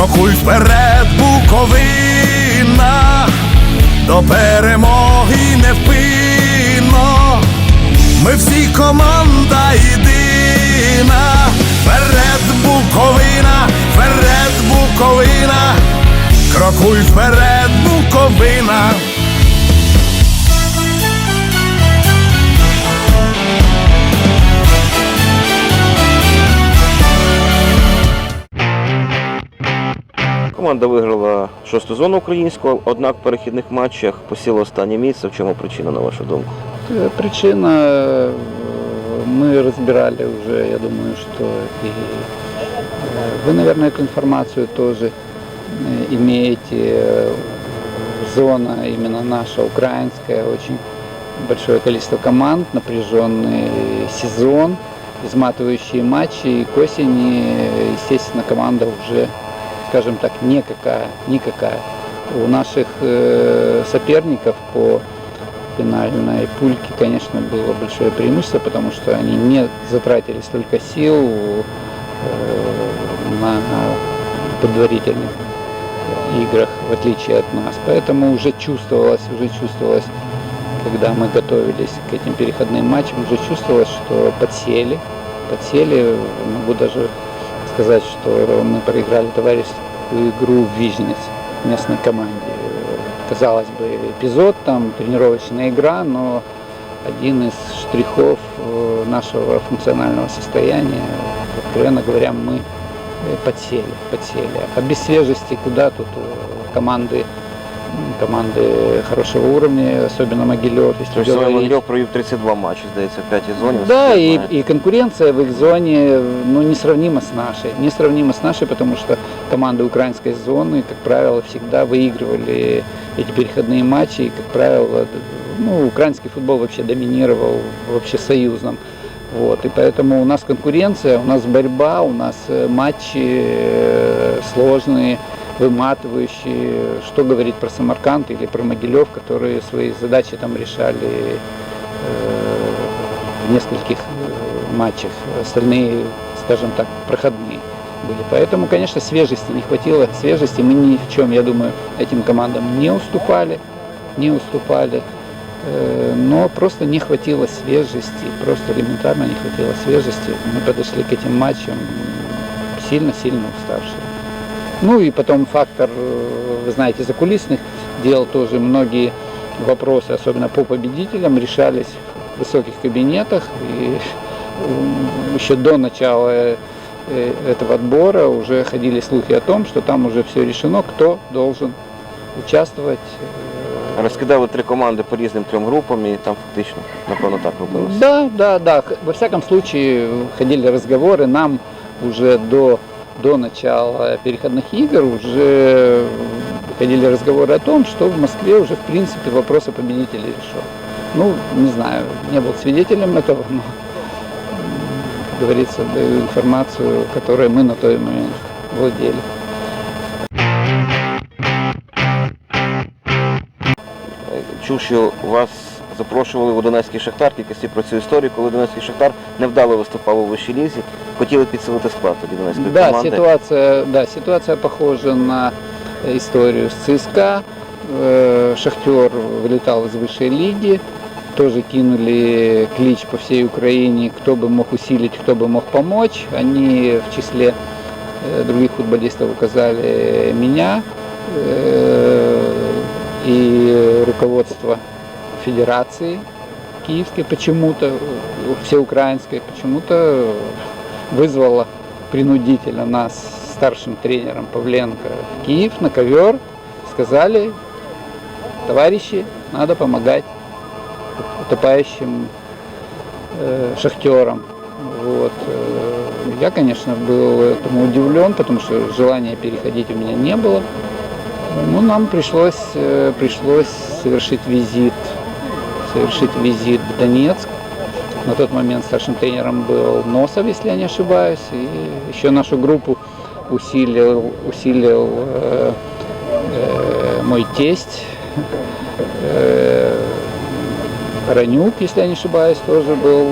Крокуй вперед, Буковина, до перемоги невпинно. Ми всі команда єдина. Вперед, Буковина, вперед, Буковина, крокуй вперед, Буковина. Команда виграла шосту зону українську, однак в перехідних матчах посіла останнє місце. В чому причина, на вашу думку? Э, Причина, э, мы разбирали уже, я думаю, что и э, вы, наверное, эту информацию тоже э, имеете. Э, Зона именно наша, украинская, очень большое количество команд, напряженный сезон, изматывающие матчи. И к осени, э, естественно, команда уже, скажем так, никакая, никакая. У наших э, соперников по финальной пульке, конечно, было большое преимущество, потому что они не затратили столько сил э, на предварительных играх, в отличие от нас. Поэтому уже чувствовалось, уже чувствовалось, когда мы готовились к этим переходным матчам, уже чувствовалось, что подсели, подсели, могу даже сказать, что мы проиграли товарищескую игру в Вижнец местной команде. Казалось бы, эпизод, там тренировочная игра, но один из штрихов э, нашего функционального состояния, откровенно говоря, мы подсели, подсели. А без свежести куда тут э, команды, команды хорошего уровня, особенно Могилев, если Тобто Зоя говорить. Могилев провів 32 матчі, здається, в п'ятій зоні. Да, наскільки я и, знаю. и конкуренция в их зоне ну, несравнима с нашей. Несравнима с нашей, потому что команды украинской зоны, как правило, всегда выигрывали эти переходные матчи. И, как правило, д- ну, украинский футбол вообще доминировал в общесоюзном. Вот, и поэтому у нас конкуренция, у нас борьба, у нас э, матчи э, сложные, выматывающие. Что говорить про Самарканд или про Могилев, которые свои задачи там решали э, в нескольких э, матчах. Остальные, скажем так, проходные были. Поэтому, конечно, свежести не хватило. Свежести мы ни в чем, я думаю, этим командам не уступали. Не уступали. Э, Но просто не хватило свежести. Просто элементарно не хватило свежести. Мы подошли к этим матчам сильно-сильно уставшие. Ну и потом фактор, э, вы знаете, закулисных дел тоже многие вопросы, особенно по победителям, решались в высоких кабинетах. И м, еще до начала э, этого отбора уже ходили слухи о том, что там уже все решено, кто должен участвовать. э, Розкидали три команди по різним трьом групам і там фактично, напевно, так робилося. Да, да, да. Во всяком случае, ходили разговоры. Нам уже до, до начала переходных игр уже ходили разговоры о том, что в Москве уже, в принципе, вопрос о победителе решен. Ну, не знаю, не был свидетелем этого, но, как говорится, даю информацию, которой мы на тот момент владели. Чув, вас запрошували в Донецький Шахтар, тільки всі про цю історію, коли Донецький Шахтар невдало виступав у вищій лізі, хотіли підсилити склад тоді Донецької Да, команди. ситуация, да, ситуация похожа на историю с ЦСКА. Э, Шахтер вылетал из высшей лиги, тоже кинули клич по всей Украине, кто бы мог усилить, кто бы мог помочь. Они в числе э, других футболистов указали меня э, и руководство федерации киевской почему-то, всеукраинской, почему-то вызвало принудительно нас старшим тренером Павленко в Киев на ковер. Сказали, товарищи, надо помогать утопающим э, шахтерам. Вот. э, Я, конечно, был этому удивлен, потому что желания переходить у меня не было. Ну, нам пришлось, э, пришлось совершить визит, совершить визит в Донецк. На тот момент старшим тренером был Носов, если я не ошибаюсь, и еще нашу группу усилил, усилил э, э, мой тесть э, Ранюк, если я не ошибаюсь, тоже был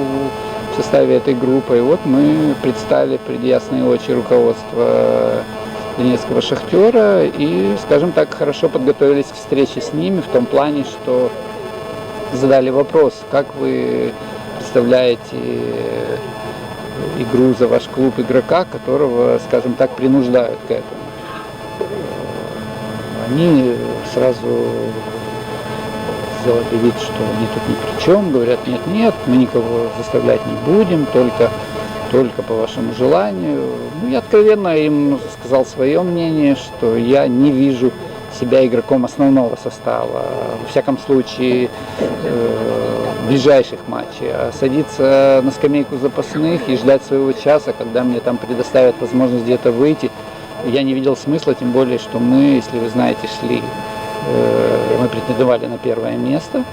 в составе этой группы. И вот мы предстали пред ясные очи руководства Донецкого «Шахтера» и, скажем так, хорошо подготовились к встрече с ними в том плане, что задали вопрос, как вы представляете э, игру за ваш клуб игрока, которого, скажем так, принуждают к этому. Они сразу сделали вид, что они тут ни при чем, говорят, нет, нет, мы никого заставлять не будем, только, только по вашему желанию. Ну, я откровенно им сказал свое мнение, что я не вижу себя игроком основного состава, во всяком случае э, ближайших матчей, а садиться на скамейку запасных и ждать своего часа, когда мне там предоставят возможность где-то выйти, я не видел смысла, тем более, что мы, если вы знаете, шли, э, мы претендовали на первое место,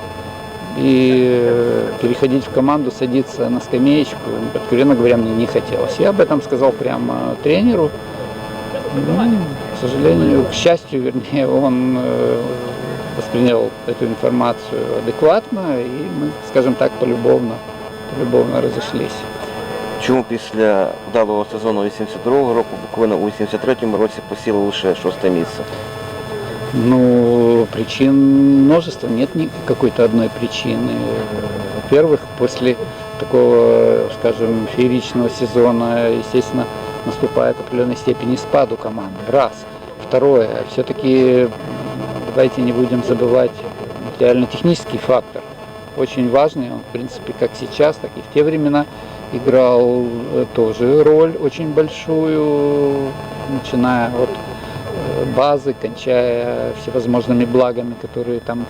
и э, переходить в команду, садиться на скамеечку, откровенно говоря, мне не хотелось. Я об этом сказал прямо тренеру. Ну, сожалению, к счастью, вернее, он э, воспринял эту информацию адекватно, и мы, скажем так, полюбовно, полюбовно разошлись. Чому після вдалого сезону 82-го року Буковина у 83-му році посіла лише шосте місце? Ну, причин множество, нет ни какой-то одной причины. Во-первых, после такого, скажем, фееричного сезона, естественно, наступает в определенной степени спад у команды. Раз. Второе, все-таки давайте не будем забывать материально-технический фактор. Очень важный, он, в принципе, как сейчас, так и в те времена играл э, тоже роль очень большую, начиная от э, базы, кончая всевозможными благами, которые там,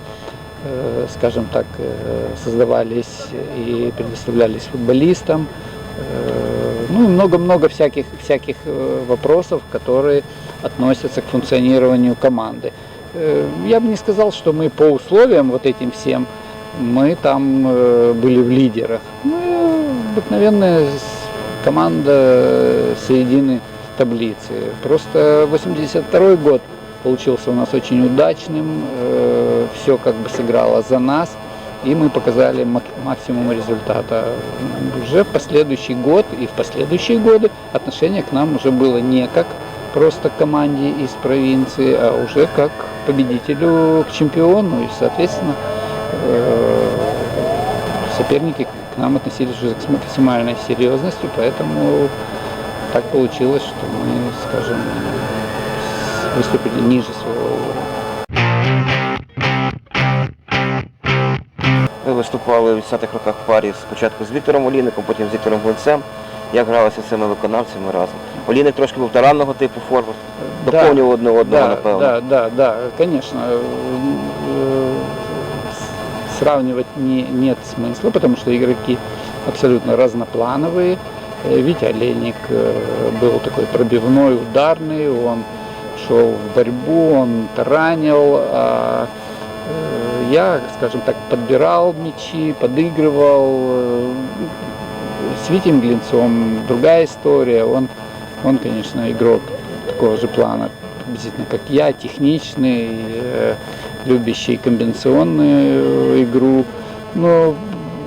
э, скажем так, создавались и предоставлялись футболистам. Ну и много-много всяких, всяких вопросов, которые относятся к функционированию команды. Э, Я бы не сказал, что мы по условиям вот этим всем, мы там э, были в лидерах. Мы обыкновенная команда э, середины таблицы. Просто 82 год получился у нас очень удачным, все как бы сыграло за нас, и мы показали мак- максимум результата. Уже в последующий год и в последующие годы отношение к нам уже было не как просто к команде из провинции, а уже как к победителю, к чемпиону, и, соответственно, э, соперники к нам относились уже с максимальной серьезностью, поэтому так получилось, что мы, скажем, с- выступили ниже своего уровня. Ви виступали в 80-х роках в парі спочатку з Віктором Олійником, потім з Віктором Гонцем. Як гралися з цими виконавцями разом? Олійник трошки був таранного типу форвард, доповнював одне одного, да, напевно. Да, да, да, конечно. Э, Сравнивать не, нет смысла, потому что игроки абсолютно разноплановые. Э, Витя Олейник э, был такой пробивной, ударный, он шел в борьбу, он таранил, а я, скажем так, подбирал мячи, подыгрывал. С Витем Глинцом другая история, он, он, конечно, игрок такого же плана, приблизительно как я, техничный, э, любящий комбинационную игру. Но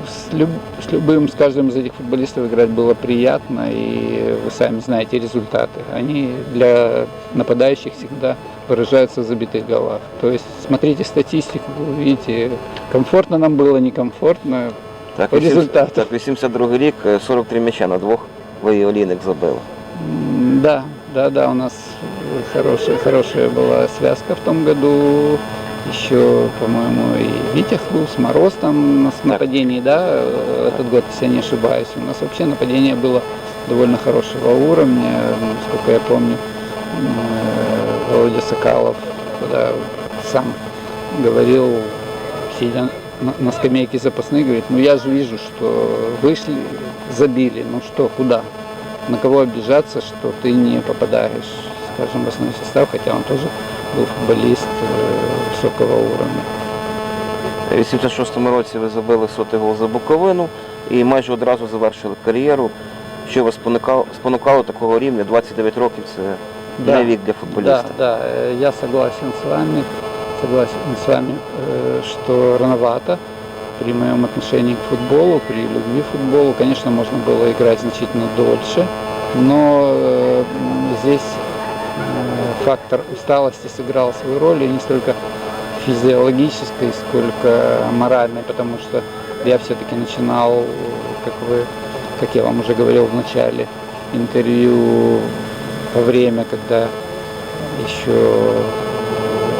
с, люб- с любым, с каждым из этих футболистов играть было приятно, и вы сами знаете результаты. Они для нападающих всегда выражаются в забитых голах. То есть смотрите статистику, вы увидите, комфортно нам было, некомфортно. Так, По 80 результату. Так, 82 рік, е, 43 м'яча на двох ви і Олійник забили. М, Да, да, да, у нас хорошая, хорошая была связка в том году. Еще, по-моему, и Витя Хлус, Мороз там у нас в нападении, да, э, этот год, если я не ошибаюсь. У нас вообще нападение было довольно хорошего уровня, насколько я помню. э, Володя Сокалов, когда сам говорил, сидя на, на скамейке запасных, говорит, ну я же вижу, что вышли, забили, ну что, куда? На кого обижаться, что ты не попадаешь, скажем, в основной состав, хотя он тоже был футболист э, высокого уровня. У 86-му році ви забили сотий гол за Буковину і майже одразу завершили кар'єру. Що вас спонукало, спонукало такого рівня? 29 років це не вік для Да, футболіста. да, э, я согласен с вами, Согласен с вами, э, что рановато при моем отношении к футболу, при любви к футболу, конечно, можно было играть значительно дольше, но э, здесь э, фактор усталости сыграл свою роль, и не столько физиологической, сколько моральной, потому что я все-таки начинал, как вы, как я вам уже говорил в начале интервью, во время, когда еще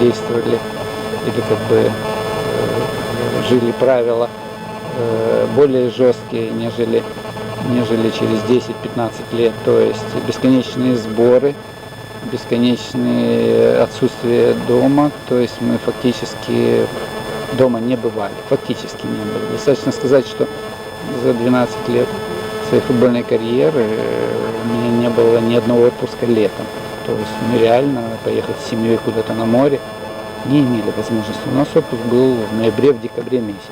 действовали или как бы э, жили правила э, более жесткие, нежели, нежели через 10-15 лет. То есть бесконечные сборы, бесконечные отсутствие дома. То есть мы фактически дома не бывали, фактически не были. Достаточно сказать, что за 12 лет своей футбольной карьеры э, у меня не было ни одного отпуска летом. То есть мы реально поехать с семьей куда-то на море не имели возможности. У нас отпуск был в ноябре, в декабре месяце.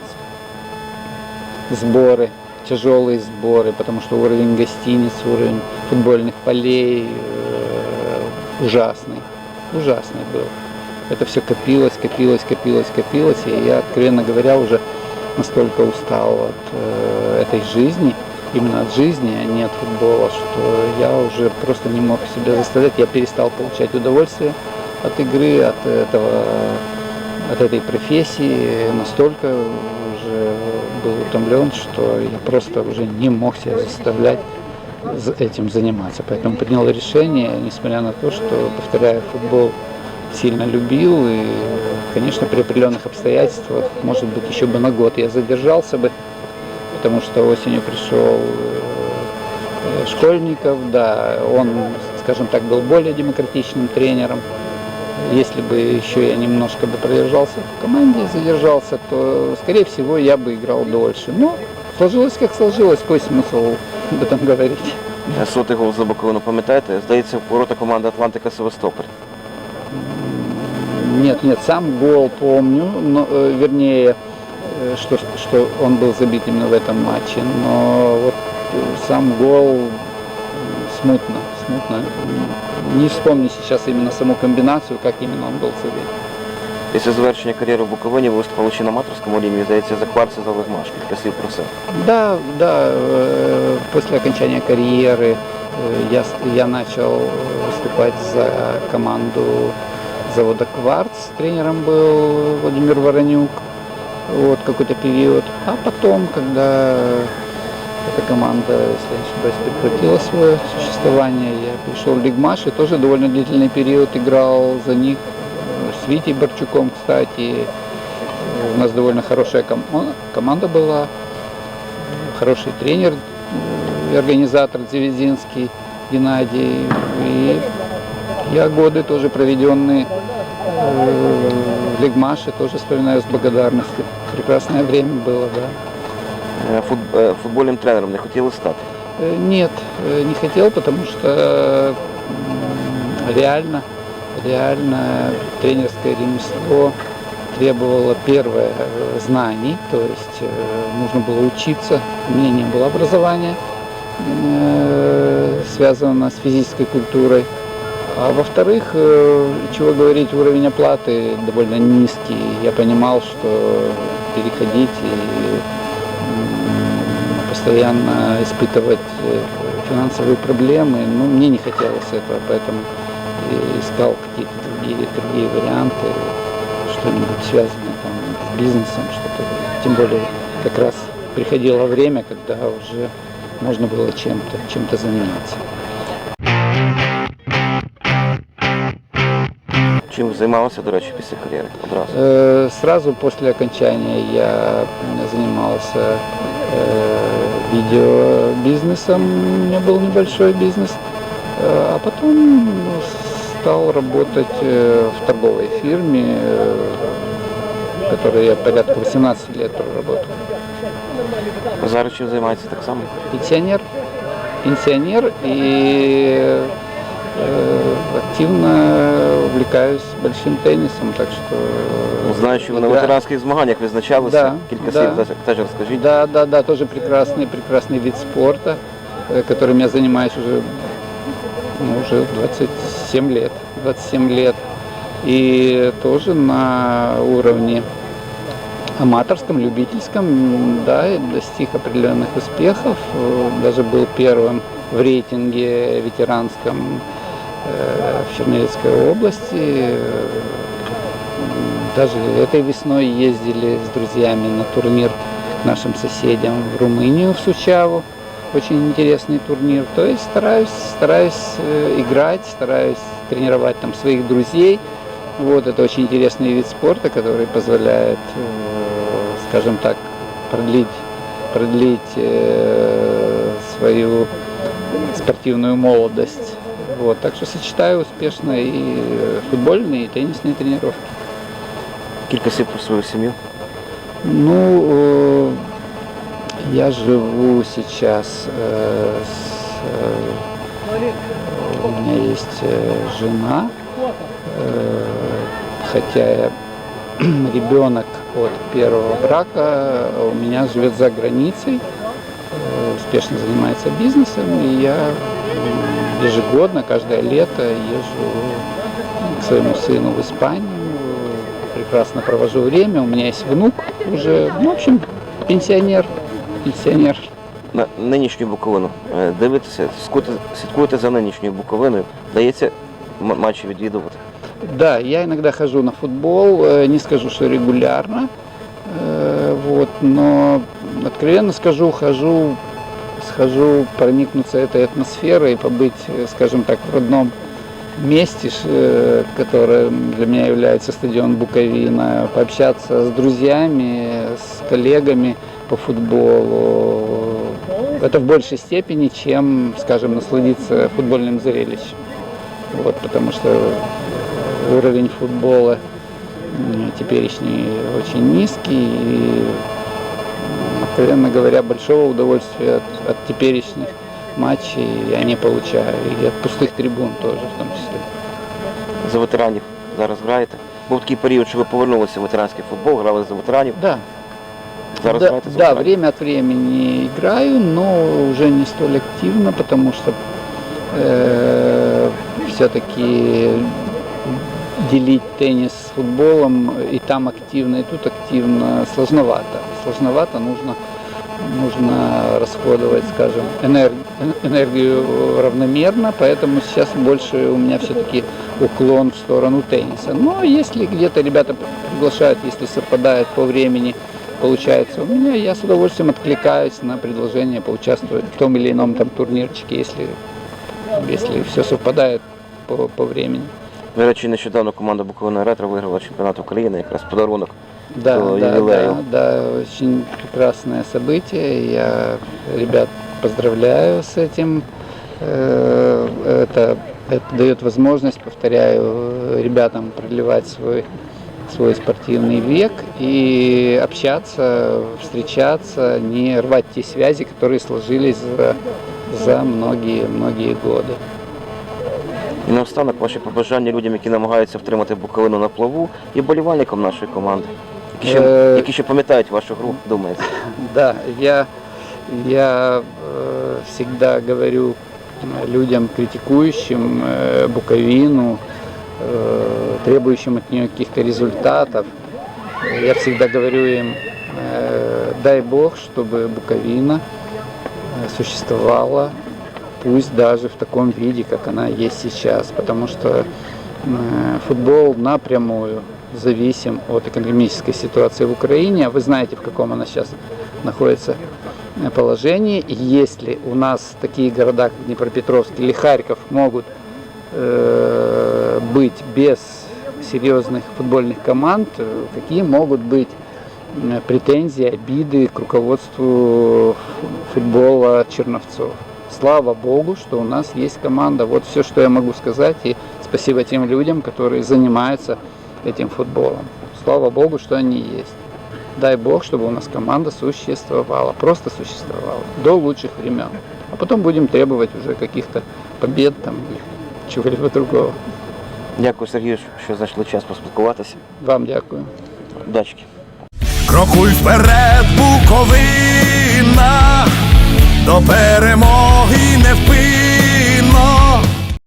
Сборы, тяжелые сборы, потому что уровень гостиниц, уровень футбольных полей э, ужасный. Ужасный был. Это все копилось, копилось, копилось, копилось. И я, откровенно говоря, уже настолько устал от э, этой жизни, именно от жизни, а не от футбола, что я уже просто не мог себя заставлять. Я перестал получать удовольствие от игры, от этого, от этой профессии. Настолько уже был утомлен, что я просто уже не мог себя заставлять за- этим заниматься. Поэтому принял решение, несмотря на то, что, повторяю, футбол сильно любил и, конечно, при определенных обстоятельствах, может быть, еще бы на год я задержался бы, потому что осенью пришел э, Школьников, да, он, скажем так, был более демократичным тренером. Если бы еще я немножко бы продержался в команде и задержался, то, скорее всего, я бы играл дольше. Но сложилось как сложилось, какой смысл об этом говорить. Е, Сотий гол за Буковину, пам'ятаєте? Здається, в ворота команди Атлантика Севастополь. Нет, нет, сам гол помню, но, э, вернее, что, что он был забит именно в этом матче, но вот э, сам гол м, смутно, смутно. М, Не вспомню сейчас именно саму комбинацию, как именно он был забит. Після завершення кар'єри в Буковині ви виступали ще на аматорському рівні, здається, за кварці за Легмаш. Кілька слів про це. Да, да, э, после окончания карьеры э, я, с- я начал э, выступать за команду завода «Кварц». Тренером был Владимир Воронюк вот какой-то период. А потом, когда эта команда, если не ошибаюсь, прекратила свое существование, я пришел в Лигмаш и тоже довольно длительный период играл за них э, с Витей Борчуком, кстати. У нас довольно хорошая ком- команда была хороший тренер э, и организатор Дзевединский Геннадий. И я годы тоже проведенные э, в Лигмаше тоже вспоминаю с благодарностью. Прекрасное время было, да. Е, фут- е, Футбольним тренером не хотіли стати. Э, Нет, э, не хотел, потому что реально, реально тренерское ремесло требовало первое э, знаний, то есть э, нужно было учиться. У меня не было образования, э, связанного с физической культурой. А во-вторых, э, чего говорить, уровень оплаты довольно низкий. Я понимал, что переходить и постоянно испытывать э, финансовые проблемы, ну, мне не хотелось этого, поэтому искал какие-то другие, другие варианты, что-нибудь связанное там, с бизнесом, что-то. Тем более как раз приходило время, когда уже можно было чем-то чем заниматься. Чим ви займалися, до речі, після кар'єри? Одразу. Э, Сразу после окончания я занимался э, видеобизнесом, у меня был небольшой бизнес, Э, а потом ну, стал работать э, в торговой фирме, э, в которой я порядка 18 лет проработал. Зараз чим займається так само? Пенсионер, пенсионер и э, активно увлекаюсь большим теннисом, так что... Ну, Знаю, що ви на игра- ветеранських змаганнях відзначалися. Да, Кілька да. слів теж- теж розкажіть. Да, да, да, тоже прекрасный, прекрасный вид спорта, э, которым я занимаюсь уже, ну, уже 27 лет. 27 лет. И тоже на уровне аматорском, любительском, м, да, и достиг определенных успехов. Э, Даже был первым в рейтинге ветеранском э, в Черновецкой области. Э, Даже этой весной ездили с друзьями на турнир к нашим соседям в Румынию, в Сучаву. Очень интересный турнир. То есть стараюсь, стараюсь э, играть, стараюсь тренировать там своих друзей. Вот это очень интересный вид спорта, который позволяет, э, скажем так, продлить, продлить э, свою спортивную молодость. Вот, так что сочетаю успешно и футбольные, и теннисные тренировки. Кілька слів про свою сім'ю. Ну, э, я живу сейчас э, с, э, у меня есть э, жена, э, хотя я ребенок от первого брака у меня живет за границей, э, успешно занимается бизнесом, и я м, ежегодно, каждое лето езжу к своему сыну в Испанию, прекрасно провожу время, у меня есть внук уже, ну, в общем, пенсионер, пенсионер. На нинішню Буковину. Е, Дивитеся, слідкуєте, слідкуєте за нинішньою Буковиною. Дається м- матчі відвідувати. Да, я иногда хожу на футбол, э, не скажу, что регулярно, э, вот, но откровенно скажу, хожу, схожу проникнуться этой атмосферой, побыть, э, скажем так, в родном месте, э, которым для меня является стадион Буковина, пообщаться с друзьями, с коллегами по футболу. Это в большей степени, чем, скажем, насладиться футбольным зрелищем. Вот, потому что уровень футбола теперешний очень низкий. И, откровенно говоря, большого удовольствия от, от теперешних матчей я не получаю. И от пустых трибун тоже в том числе. За ветеранів зараз граєте. Був такий період, що ви повернулися в ветеранський футбол, грали за ветеранів. Да, Зараз да, граєте за да, ветеранів. время от времени играю, но уже не столь активно, потому что все-таки делить теннис с футболом и там активно, и тут активно сложновато. Сложновато, нужно, нужно расходовать, скажем, энер- энергию равномерно, поэтому сейчас больше у меня все-таки уклон в сторону тенниса. Но если где-то ребята приглашают, если совпадает по времени, получается у меня, я с удовольствием откликаюсь на предложение поучаствовать в том или ином там турнирчике, если, если все совпадает по, по времени. До речі, нещодавно команда Буковина Ретро виграла чемпіонат України, якраз подарунок. Да, До да, юбилея. да, да, очень прекрасное событие. Я ребят поздравляю с этим. Э, Это, это дает возможность, повторяю, э, ребятам продлевать свой, свой спортивный век и общаться, встречаться, не рвать те связи, которые сложились за, за многие-многие годы. І наостанок ваші побажання людям, які намагаються втримати Буковину на плаву, і болівальникам нашої команди, які ще, Е. які ще пам'ятають вашу гру, думається. Да, я, я э, всегда говорю э, людям, критикующим э, Буковину, э, требующим от нее каких-то результатов, я всегда говорю им, э, дай Бог, чтобы Буковина э, существовала, пусть даже в таком виде, как она есть сейчас, потому что э, футбол напрямую зависим от экономической ситуации в Украине. А Вы знаете, в каком она сейчас находится э, положении. Если у нас такие города, как Днепропетровск или Харьков, могут э, быть без серьезных футбольных команд, какие могут быть э, претензии, обиды к руководству футбола Черновцов. Слава Богу, что у нас есть команда. Вот все, что я могу сказать. И спасибо тем людям, которые занимаются этим футболом. Слава Богу, что они есть. Дай Бог, чтобы у нас команда существовала, просто существовала до лучших времен. А потом будем требовать уже каких-то побед там или чего-либо другого. Дякую, Сергію, що знайшли час поспілкуватися. Вам дякую. Удачки. Крокуй вперед, Буковина, до перемоги невпинна.